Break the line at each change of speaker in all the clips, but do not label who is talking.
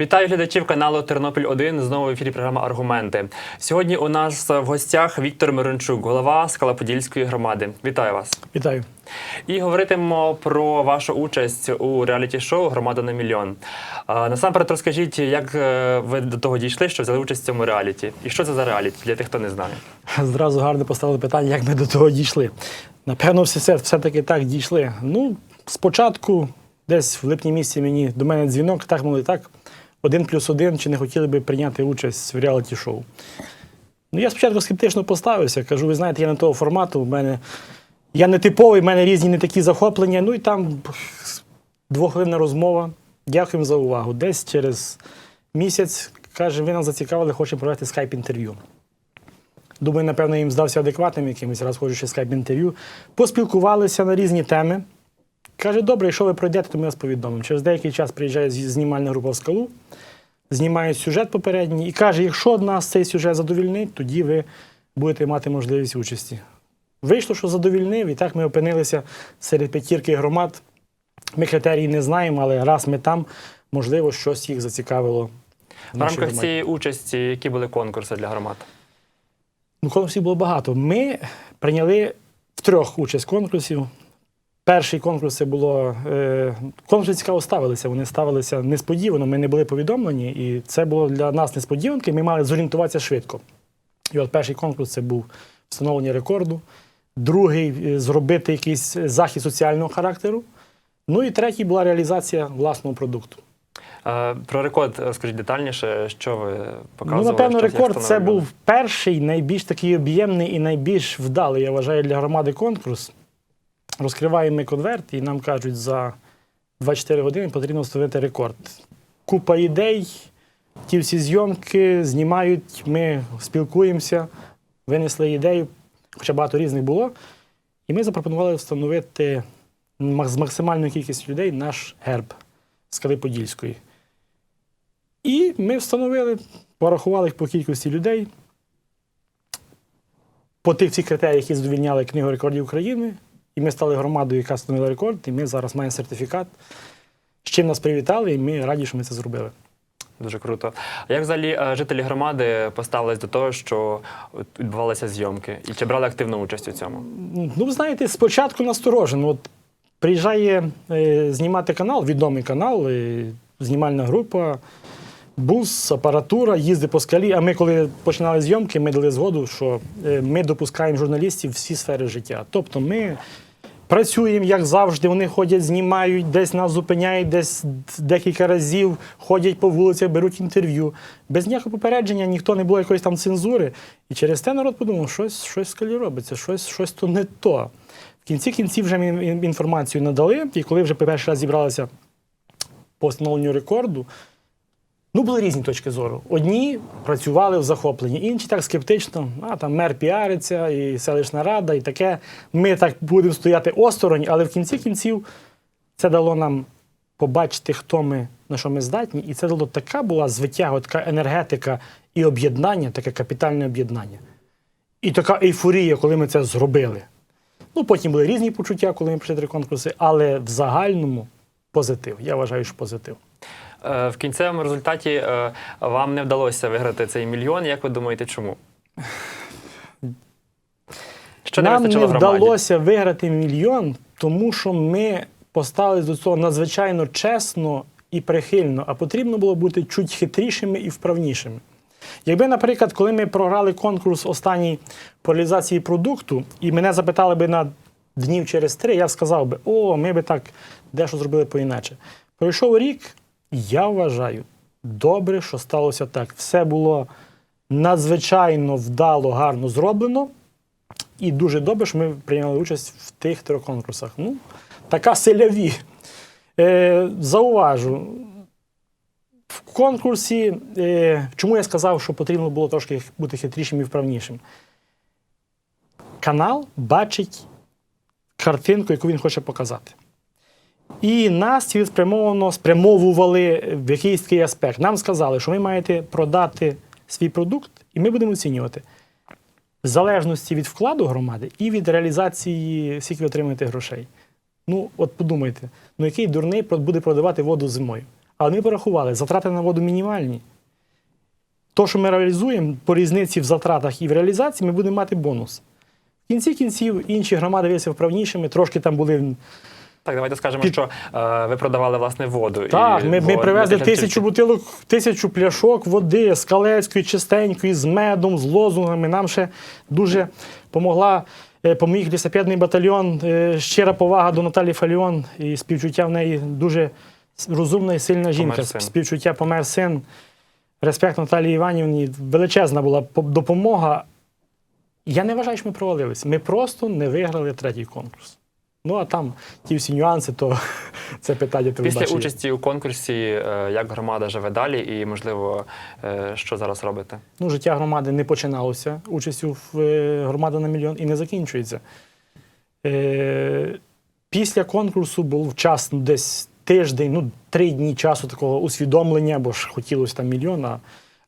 Вітаю глядачів каналу Тернопіль 1 Знову в ефірі програма Аргументи. Сьогодні у нас в гостях Віктор Мирончук, голова Скалаподільської громади. Вітаю вас.
Вітаю.
І говоритимемо про вашу участь у реаліті-шоу Громада на мільйон. Насамперед розкажіть, як е, ви до того дійшли, що взяли участь в цьому реаліті? І що це за реаліті для тих, хто не знає?
Зразу гарно поставили питання, як ми до того дійшли. Напевно, все, все-таки так дійшли. Ну, спочатку, десь в липні місяці мені до мене дзвінок, так мовили, так, один плюс один, чи не хотіли би прийняти участь в реаліті-шоу. Ну, я спочатку скептично поставився, кажу, ви знаєте, я не того формату, в мене я не типовий, в мене різні не такі захоплення. Ну і там двохвилинна розмова. Дякуємо за увагу. Десь через місяць каже, ви нас зацікавили, хочемо провести скайп-інтерв'ю. Думаю, напевно, їм здався адекватним якимось, раз хочу ще скайп-інтерв'ю. Поспілкувалися на різні теми. Каже, добре, якщо ви пройдете, то ми вас повідомимо. Через деякий час приїжджає знімальна група в скалу, знімає сюжет попередній і каже, якщо нас цей сюжет задовільнить, тоді ви будете мати можливість участі. Вийшло, що задовільнив, і так ми опинилися серед п'ятірки громад. Ми критерії не знаємо, але раз ми там, можливо, щось їх зацікавило.
В рамках
громаді.
цієї участі, які були конкурси для громад?
Ну, конкурсів було багато. Ми прийняли в трьох участь конкурсів. Перший конкурс це було. Е, конкурси цікаво ставилися. Вони ставилися несподівано, ми не були повідомлені, і це було для нас несподіванки. Ми мали зорієнтуватися швидко. І от перший конкурс це був встановлення рекорду, другий е, зробити якийсь захід соціального характеру. Ну і третій була реалізація власного продукту.
Е, Про рекорд розкажіть детальніше, що ви показували?
Ну, напевно, рекорд це був перший, найбільш такий об'ємний і найбільш вдалий, я вважаю, для громади конкурс. Розкриваємо конверт, і нам кажуть, за 24 години потрібно встановити рекорд. Купа ідей, ті всі зйомки знімають, ми спілкуємося, винесли ідею, хоча багато різних було. І ми запропонували встановити з максимальною кількістю людей наш герб Скали Подільської. І ми встановили, порахували їх по кількості людей. По тих всіх критеріях, які задовільняли Книгу рекордів України. І ми стали громадою, яка встановила рекорд, і ми зараз маємо сертифікат. З чим нас привітали, і ми раді, що ми це зробили.
Дуже круто. А як взагалі е, жителі громади поставились до того, що відбувалися зйомки? І чи брали активну участь у цьому?
Ну, знаєте, спочатку насторожено. От приїжджає е, знімати канал, відомий канал, е, знімальна група, бус, апаратура, їздить по скалі. А ми, коли починали зйомки, ми дали згоду, що е, ми допускаємо журналістів всі сфери життя. Тобто ми працюємо, як завжди, вони ходять, знімають, десь нас зупиняють, десь декілька разів ходять по вулицях, беруть інтерв'ю. Без ніякого попередження ніхто не було якоїсь там цензури. І через те народ подумав, щось, щось скалі робиться, щось, щось то не то. В кінці кінців вже інформацію надали, і коли вже перший раз зібралися по встановленню рекорду, ну, були різні точки зору. Одні працювали в захопленні, інші так скептично, а там мер піариться, і селищна рада, і таке. Ми так будемо стояти осторонь, але в кінці кінців це дало нам побачити, хто ми, на що ми здатні. І це дало така була звитяга, така енергетика і об'єднання, таке капітальне об'єднання. І така ейфорія, коли ми це зробили. Ну, потім були різні почуття, коли ми прийшли три конкурси, але в загальному позитив. Я вважаю, що позитив.
Е, В кінцевому результаті е, вам не вдалося виграти цей мільйон. Як ви думаєте, чому? Що
Нам не
громаді?
вдалося виграти мільйон, тому що ми поставились до цього надзвичайно чесно і прихильно, а потрібно було бути чуть хитрішими і вправнішими. Якби, наприклад, коли ми програли конкурс останній по реалізації продукту, і мене запитали би на днів через три, я б сказав би, о, ми би так дещо зробили по-іначе. Пройшов рік, я вважаю, добре, що сталося так. Все було надзвичайно вдало, гарно зроблено. І дуже добре, що ми прийняли участь в тих трьох конкурсах. Ну, така селяві. Е, зауважу. В конкурсі, е, чому я сказав, що потрібно було трошки бути хитрішим і вправнішим? Канал бачить картинку, яку він хоче показати. І нас цілеспрямовано спрямовували в якийсь такий аспект. Нам сказали, що ви маєте продати свій продукт, і ми будемо оцінювати в залежності від вкладу громади і від реалізації, скільки ви отримуєте грошей. Ну, от подумайте, ну який дурний буде продавати воду зимою? Але ми порахували, затрати на воду мінімальні. То, що ми реалізуємо по різниці в затратах і в реалізації, ми будемо мати бонус. В кінці кінців інші громади виявилися вправнішими, трошки там були.
Так, давайте скажемо,
Під-
що е, ви продавали власне воду.
Так,
і,
ми, ми привезли тисячу
тільки-
бутилок, тисячу пляшок води з Калецької, чистенької, з медом, з лозунгами. Нам ще дуже допомогла. е, Поміг лісопедний батальйон. Е, Щира повага до Наталі Фаліон і співчуття в неї дуже розумна і сильна жінка.
Помер.
Співчуття помер син. Респект Наталії Іванівні. Величезна була допомога. Я не вважаю, що ми провалились. Ми просто не виграли третій конкурс. Ну а там ті всі нюанси, то це питання
Після
телебачення.
участі у конкурсі, е, як громада живе далі, і можливо, е, що зараз робите?
Ну, життя громади не починалося участю в е, громада на мільйон і не закінчується. Після конкурсу був час ну, десь тиждень, ну, три дні часу такого усвідомлення, бо ж хотілося там мільйон, а,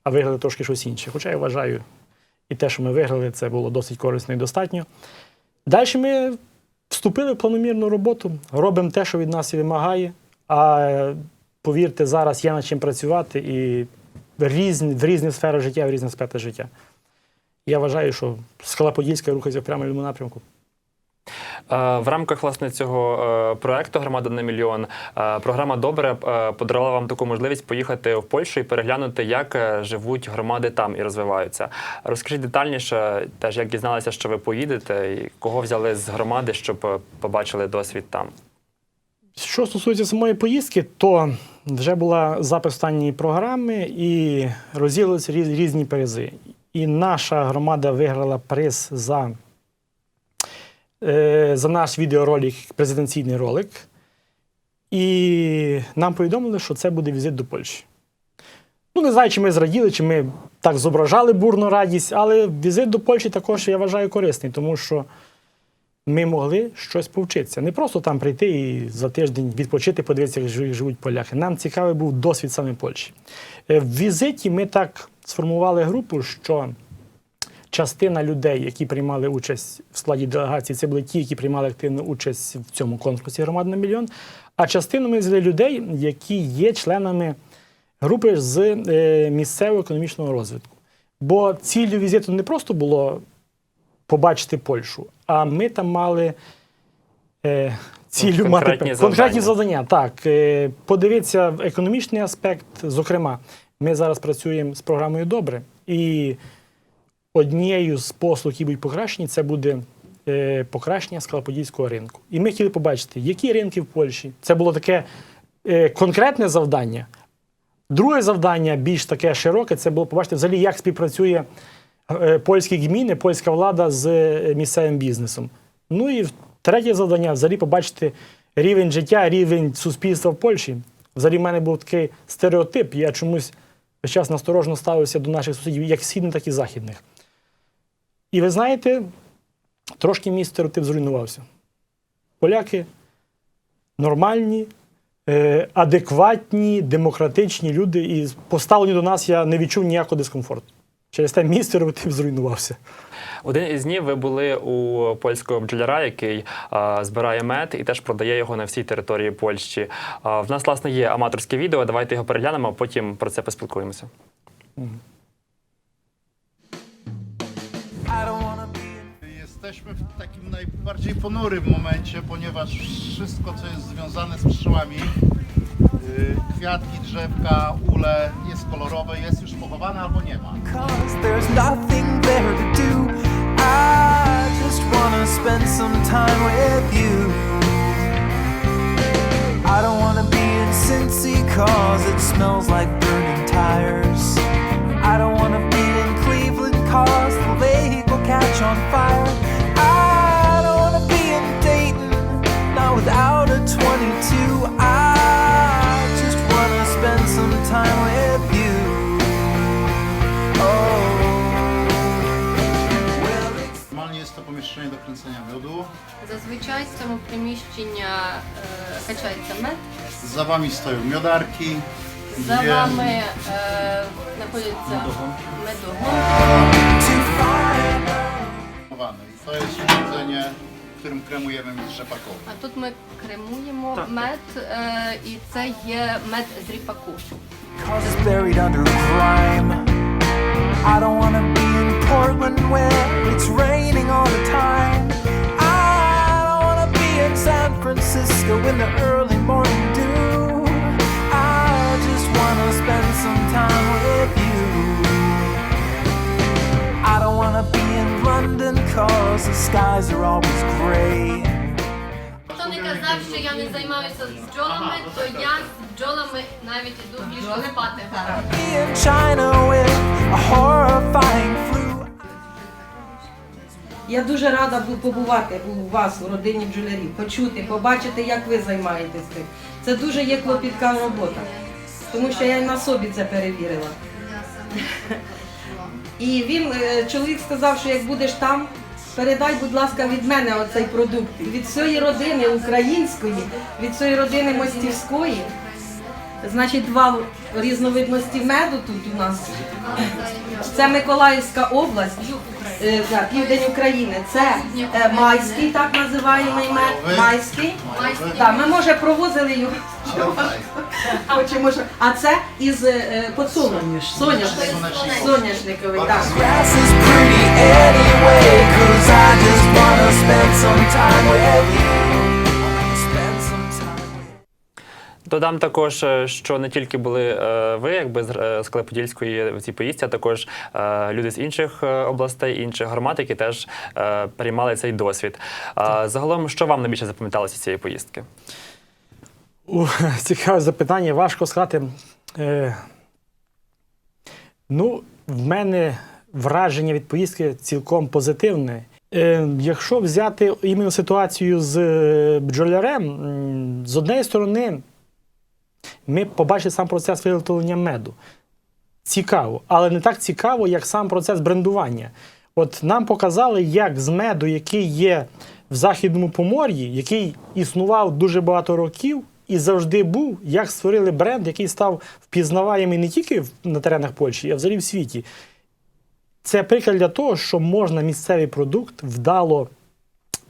а виграли трошки щось інше. Хоча я вважаю, і те, що ми виграли, це було досить корисно і достатньо. Далі ми вступили в планомірну роботу, робимо те, що від нас і вимагає. А повірте, зараз є над чим працювати і в різні, в різні сфери життя, в різні аспекти життя. Я вважаю, що Скала Подільська рухається в прямому напрямку.
Е, В рамках власне цього е, проекту Громада на мільйон е, програма Добре подарувала вам таку можливість поїхати в Польщу і переглянути, як живуть громади там і розвиваються. Розкажіть детальніше, теж як дізналися, що ви поїдете, і кого взяли з громади, щоб побачили досвід там.
Що стосується самої поїздки, то вже була запис останньої програми і розділилися різні призи. І наша громада виграла приз за, е, за наш відеоролик, презентаційний ролик. І нам повідомили, що це буде візит до Польщі. Ну, не знаю, чи ми зраділи, чи ми так зображали бурну радість, але візит до Польщі також я вважаю корисний, тому що ми могли щось повчитися. Не просто там прийти і за тиждень відпочити, подивитися, як живуть поляки. Нам цікавий був досвід саме Польщі. Е, В візиті ми так сформували групу, що частина людей, які приймали участь в складі делегації, це були ті, які приймали активну участь в цьому конкурсі «Громада на мільйон. А частину ми взяли людей, які є членами групи з е, місцевого економічного розвитку. Бо ціллю візиту не просто було побачити Польщу. А ми там мали е, цілю
Ну,
мати
конкретні
конкретні
завдання.
Так, е, подивитися в економічний аспект. Зокрема, ми зараз працюємо з програмою Добре. І однією з послуг, які будуть покращені, це буде е, покращення скалоподільського ринку. І ми хотіли побачити, які ринки в Польщі. Це було таке е, конкретне завдання. Друге завдання, більш таке широке, це було побачити взагалі, як співпрацює е, польські гміни, польська влада з місцевим бізнесом. Ну і третє завдання взагалі побачити рівень життя, рівень суспільства в Польщі. Взагалі, в мене був такий стереотип. Я чомусь весь час насторожно ставився до наших сусідів, як східних, так і західних. І ви знаєте, трошки мій стереотип зруйнувався. Поляки нормальні, е, адекватні, демократичні люди, і поставлені до нас я не відчув ніякого дискомфорту. Через те мій стереотип зруйнувався.
Один із днів ви були у польського бджоляра, який а, збирає мед і теж продає його на всій території Польщі. А, в нас, власне, є аматорське відео. Давайте його переглянемо, а потім про це поспілкуємося.
Jesteśmy w takim najbardziej ponurym momencie, ponieważ wszystko, co jest związane z pszczołami, yy, kwiatki, drzewka, ule, jest kolorowe, jest już pochowane albo nie ma.
I don't wanna be in Cincy cause it smells like burning tires. I don't wanna be in Cleveland cause the lake will catch on fire.
Kręcenia miodu.
Зазвичай з цього приміщення е, качається мед.
Za wami stoją miodarki.
За
dwie-
вами е, знаходиться медогон.
far.
pochowane. I to jest urządzenie którym kremujemy mit rzepakowy.
А тут ми кремуємо мед, е, і це є мед з ріпаку.
Cause it's buried under grime. I don't wanna be in Portland where it's raining all the time. I don't wanna be in San Francisco in the early morning dew. I just wanna spend some time with you. I don't wanna be in London cause the skies are always gray.
Хто не казав, що я не займаюся з бджолами, то я з бджолами навіть іду в ліжко спати.
In China with a horrifying flu.
Я дуже рада бу- побувати у вас у родині бджолярів, почути, побачити, як ви займаєтесь цим. Це дуже є клопітка робота, тому що я й на собі це перевірила. І він, е, чоловік сказав, що як будеш там, передай, будь ласка, від мене оцей продукт. Від всієї родини української, від всієї родини мостівської. Значить, два різновидності меду тут у нас. Це Миколаївська область, е, південь України. Це е, майський, так називаємо мед. Майський. Так, ми може провозили його. А це із е, соняшник. Соняшниковий, так.
Додам також, е, що не тільки були е, ви, якби з е, Клеподільської в цій поїздці, а також люди з інших областей, інших громад, які теж переймали цей досвід. А Загалом, що вам найбільше запам'яталося з цієї поїздки?
У, цікаве запитання, важко сказати. Е, ну, в мене враження від поїздки цілком позитивне. Е, якщо взяти іменно ситуацію з бджолярем, з однієї сторони, ми побачили сам процес виготовлення меду. Цікаво, але не так цікаво, як сам процес брендування. От нам показали, як з меду, який є в Західному Помор'ї, який існував дуже багато років і завжди був, як створили бренд, який став впізнаваємий не тільки на теренах Польщі, а взагалі в світі. Це приклад для того, що можна місцевий продукт вдало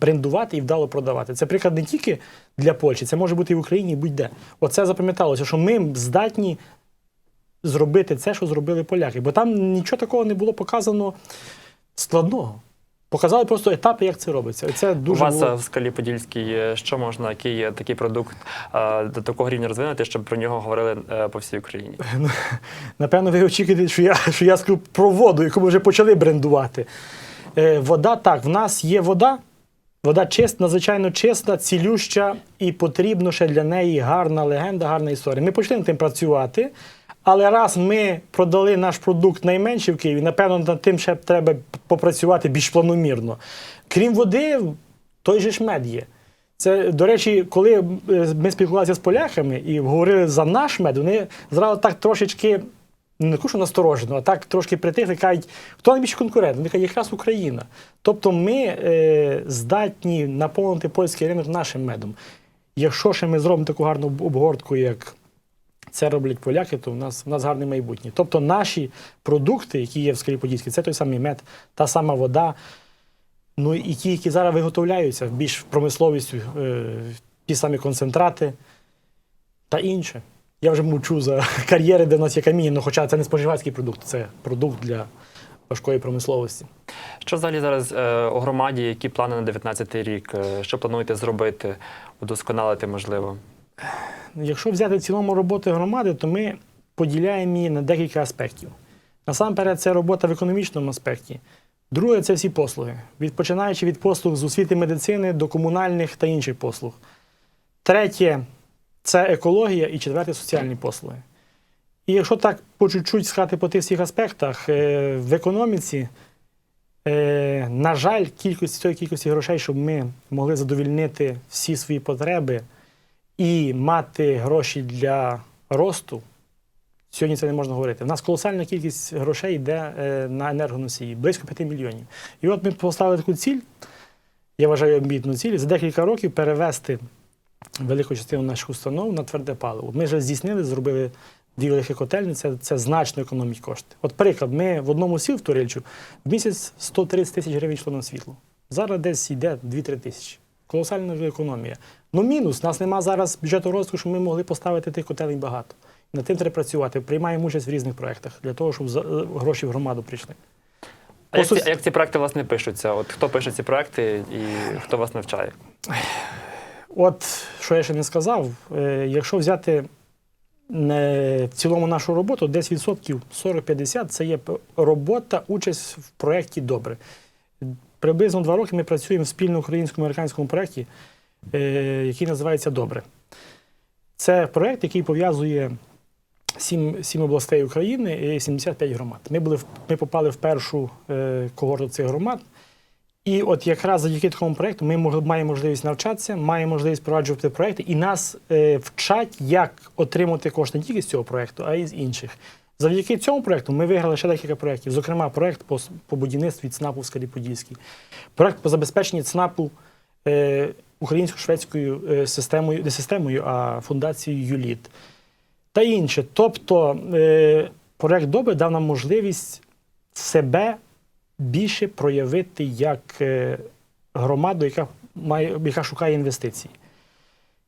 брендувати і вдало продавати. Це приклад не тільки для Польщі, це може бути і в Україні, і будь-де. Оце запам'яталося, що ми здатні зробити це, що зробили поляки. Бо там нічого такого не було показано складного. Показали просто етапи, як це робиться. І це
У вас
було-
е, в скалі Подільській що можна, який є такий продукт е, до такого рівня розвинути, щоб про нього говорили е, по всій Україні?
Напевно, ви очікуєте, що я, що я скажу про воду, яку ми вже почали брендувати. Вода так, в нас є вода. Вода чиста, надзвичайно чиста, цілюща, і потрібно ще для неї гарна легенда, гарна історія. Ми почали над тим працювати, але раз ми продали наш продукт найменший в Києві, напевно, над тим ще треба попрацювати більш планомірно. Крім води, той же ж мед є. Це, до речі, коли е, ми спілкувалися з поляками і говорили за наш мед, вони зразу так трошечки, не таку, що насторожено, а так трошки притихли, кажуть, хто найбільший конкурент? Вони кажуть, якраз Україна. Тобто ми е, здатні наповнити польський ринок нашим медом. Якщо ще ми зробимо таку гарну обгортку, як це роблять поляки, то в нас, в нас гарне майбутнє. Тобто наші продукти, які є в Скалі Подільській, це той самий мед, та сама вода, Ну і ті, які зараз виготовляються більш промисловістю, е, ті самі концентрати та інше. Я вже мовчу за кар'єри, де в нас є каміння, ну, хоча це не споживацький продукт, це продукт для важкої промисловості.
Що взагалі зараз е, у громаді, які плани на 19-й рік? Е, Що плануєте зробити, удосконалити можливо?
Якщо взяти в цілому роботи громади, то ми поділяємо її на декілька аспектів. Насамперед, це робота в економічному аспекті. Друге це всі послуги, від починаючи від послуг з освіти медицини до комунальних та інших послуг. Третє це екологія і четверте соціальні послуги. І якщо так по чуть-чуть сказати по тих всіх аспектах, е, в економіці, е, на жаль, кількості цієї кількості грошей, щоб ми могли задовільнити всі свої потреби і мати гроші для росту, сьогодні це не можна говорити. У нас колосальна кількість грошей йде е, на енергоносії, близько 5 мільйонів. І от ми поставили таку ціль, я вважаю амбітну ціль, за декілька років перевести велику частину наших установ на тверде паливо. Ми вже здійснили, зробили дві великі котельні, це, це значно економить кошти. От приклад, ми в одному сіл в Турильчу в місяць 130 тисяч гривень йшло на світло. Зараз десь йде 2-3 тисячі. Колосальна економія. Ну, мінус, у нас нема зараз бюджету розвитку, щоб ми могли поставити тих котелень багато. Над тим треба працювати. Приймаємо участь в різних проєктах для того, щоб е, гроші в громаду прийшли.
А як, ці, як ці проекти власне пишуться? От хто пише ці проекти і хто вас навчає?
От що я ще не сказав, е, якщо взяти е, в цілому нашу роботу, десь відсотків 40-50 це є робота, участь в проєкті добре. Приблизно два роки ми працюємо в спільно українсько-американському проєкті, е, який називається Добре. Це проєкт, який пов'язує сім, сім областей України і 75 громад. Ми, були, ми попали в першу когорту цих громад. І от якраз завдяки такому проєкту ми маємо можливість навчатися, маємо можливість впроваджувати проєкти, і нас е, вчать, як отримати кошти не тільки з цього проєкту, а й з інших. Завдяки цьому проєкту ми виграли ще декілька проєктів. Зокрема, проєкт по, по будівництві ЦНАПу в Скалі Подільській, проєкт по забезпеченні ЦНАПу е, українсько-шведською е, системою, не системою, а фундацією ЮЛІТ та інше. Тобто е, проєкт Добре дав нам можливість себе більше проявити як е, громаду, яка, має, яка шукає інвестиції.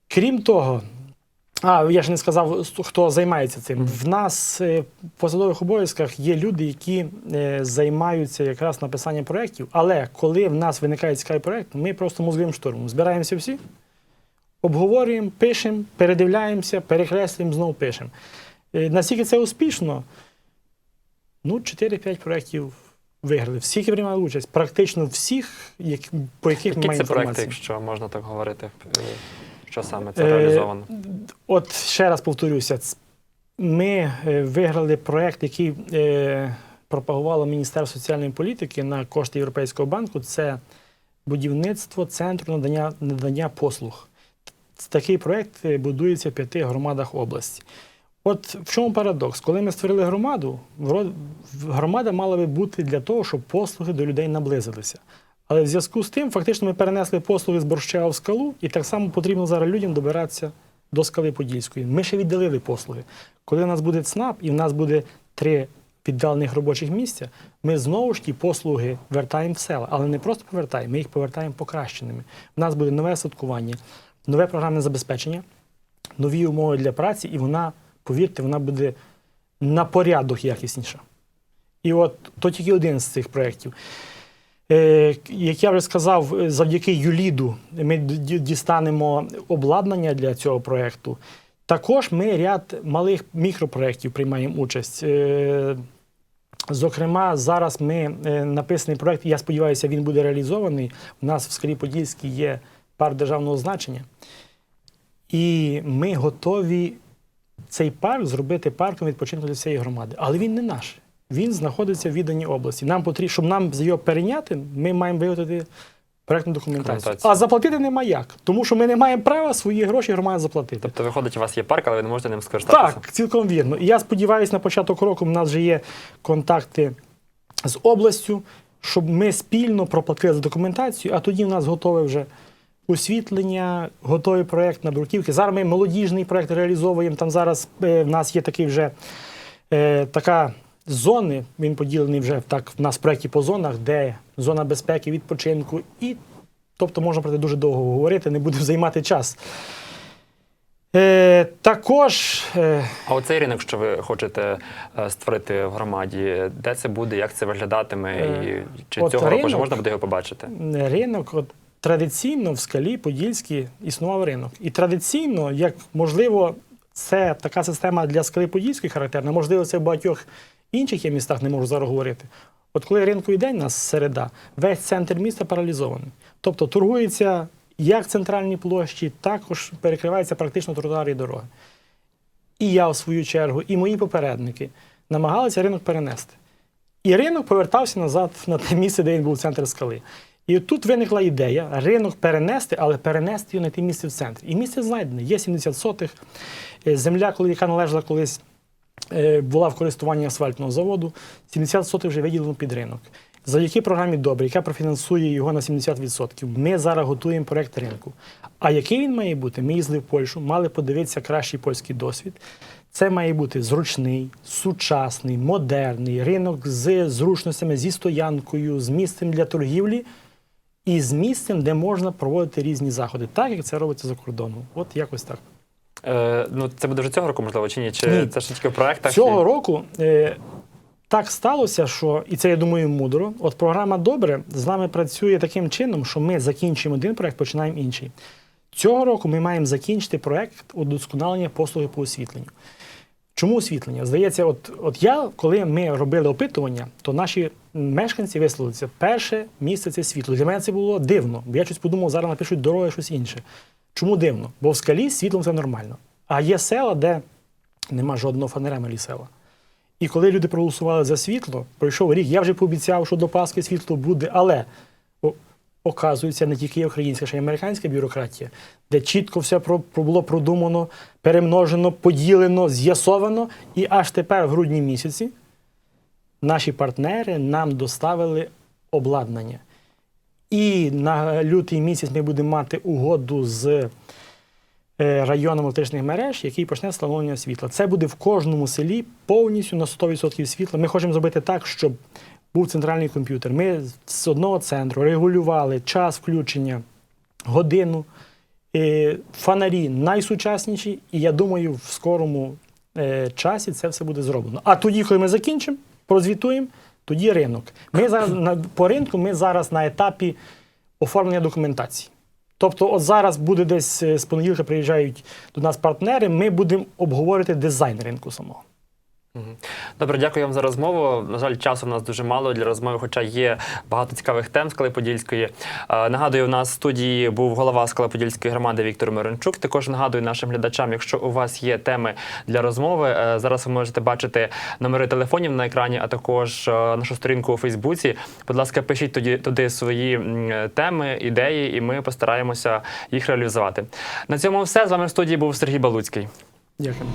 Крім того, а я ж не сказав, хто займається цим. В нас е, в посадових обов'язках є люди, які е, займаються якраз написанням проєктів. Але коли в нас виникає цікавий проєкт, ми просто мозговим штурмом збираємося всі, обговорюємо, пишемо, передивляємося, перекреслюємо, знову пишемо. Наскільки це успішно? Ну, 4-5 проєктів виграли. Всі, які приймали участь, практично всіх, як, по яких
Які
маємо
це проекти, якщо можна так говорити? Е, Що саме це
Е,
реалізовано?
От ще раз повторюся, ц- ми е, виграли проєкт, який е, пропагувало Міністерство соціальної політики на кошти Європейського банку. Це будівництво центру надання, надання послуг. Ц- Такий проєкт е, будується в п'яти громадах області. От в чому парадокс? Коли ми створили громаду, громада мала би бути для того, щоб послуги до людей наблизилися. Але в зв'язку з тим, фактично, ми перенесли послуги з Борщева в скалу, і так само потрібно зараз людям добиратися до скали Подільської. Ми ще віддалили послуги. Коли у нас буде ЦНАП і в нас буде три віддалених робочих місця, ми знову ж ті послуги вертаємо в села, але не просто повертаємо, ми їх повертаємо покращеними. У нас буде нове садкування, нове програмне забезпечення, нові умови для праці, і вона, повірте, вона буде на порядок якісніша. І от то тільки один з цих проєктів. Е, Як я вже сказав, е, завдяки Юліду ми дістанемо обладнання для цього проєкту. Також ми ряд малих мікропроєктів приймаємо участь. Е, Зокрема, зараз ми написаний проєкт, я сподіваюся, він буде реалізований. У нас в Скалі Подільській є парк державного значення. І ми готові цей парк зробити парком відпочинку для всієї громади. Але він не наш. Він знаходиться в відданій області. Нам потрібно, щоб нам його перейняти, ми маємо виготовити проєктну документацію. А заплатити нема як, тому що ми не маємо права свої гроші громаді заплатити.
Тобто, виходить, у вас є парк, але ви не можете ним скористатися.
Так, цілком вірно. І я сподіваюся, на початок року в нас вже є контакти з областю, щоб ми спільно проплатили за документацію, а тоді в нас готове вже освітлення, готовий проєкт на бруківки. Зараз ми молодіжний проєкт реалізовуємо. Там зараз е, в нас є такий вже е, така зони. Він поділений вже так в нас в проєкті по зонах, де зона безпеки, відпочинку. І тобто можна про це дуже довго говорити, не будемо займати час. Е, також е,
А оцей ринок, що ви хочете е, створити в громаді, де це буде, як це виглядатиме, і
Е,
чи
от
цього року можна буде його побачити?
ринок от, традиційно в скалі Подільській існував ринок. І традиційно, як можливо, це така система для скали Подільської характерна, можливо, це в багатьох інших є містах, не можу зараз говорити. От коли ринковий день у нас середа, весь центр міста паралізований. Тобто торгується як центральні площі, також перекриваються практично тротуари і дороги. І я, в свою чергу, і мої попередники намагалися ринок перенести. І ринок повертався назад на те місце, де він був центр скали. І тут виникла ідея ринок перенести, але перенести його на те місце в центрі. І місце знайдене. Є 70 сотих. Е, Земля, яка належала колись, е, була в користуванні асфальтного заводу, 70 сотих вже виділено під ринок. Завдяки програмі Добре, яка профінансує його на 70%, ми зараз готуємо проєкт ринку. А який він має бути? Ми їздили в Польщу, мали подивитися кращий польський досвід. Це має бути зручний, сучасний, модерний ринок з зручностями, зі стоянкою, з місцем для торгівлі. І з місцем, де можна проводити різні заходи, так як це робиться за кордоном. От якось так.
Е, ну, це буде вже цього року, можливо, чи ні? Чи
Ні.
це ж тільки в проектах?
Цього
І-
року е, так сталося, що, і це я думаю, мудро. От програма Добре з нами працює таким чином, що ми закінчуємо один проект, починаємо інший. Цього року ми маємо закінчити проект удосконалення послуги по освітленню. Чому освітлення? Здається, от, от я, коли ми робили опитування, то наші мешканці висловилися, перше місце це світло. Для мене це було дивно, бо я щось подумав, зараз напишуть дороги, щось інше. Чому дивно? Бо в скалі світлом все нормально. А є села, де нема жодного фонаря села. І коли люди проголосували за світло, пройшов рік, я вже пообіцяв, що до Пасхи світло буде, але оказується, не тільки українська, ще й американська бюрократія, де чітко все було продумано, перемножено, поділено, з'ясовано. І аж тепер, в грудні місяці, наші партнери нам доставили обладнання. І на лютий місяць ми будемо мати угоду з е, районом електричних мереж, який почне встановлення світла. Це буде в кожному селі повністю на 100% світла. Ми хочемо зробити так, щоб був центральний комп'ютер. Ми з одного центру регулювали час включення, годину, е, фонарі найсучасніші, і я думаю, в скорому е, часі це все буде зроблено. А тоді, коли ми закінчимо, прозвітуємо, тоді ринок. Ми зараз по ринку ми зараз на етапі оформлення документації. Тобто, от зараз буде десь е, з понеділка приїжджають до нас партнери, ми будемо обговорювати дизайн ринку самого.
Добре, дякую вам за розмову. На жаль, часу в нас дуже мало для розмови, хоча є багато цікавих тем Скали Подільської. Е, Нагадую, у нас в студії був голова Скали Подільської громади Віктор Мирончук. Також нагадую нашим глядачам, якщо у вас є теми для розмови, е, зараз ви можете бачити номери телефонів на екрані, а також е, нашу сторінку у Фейсбуці. Будь ласка, пишіть тоді туди свої теми, ідеї, і ми постараємося їх реалізувати. На цьому все з вами в студії був Сергій Балуцький.
Дякую.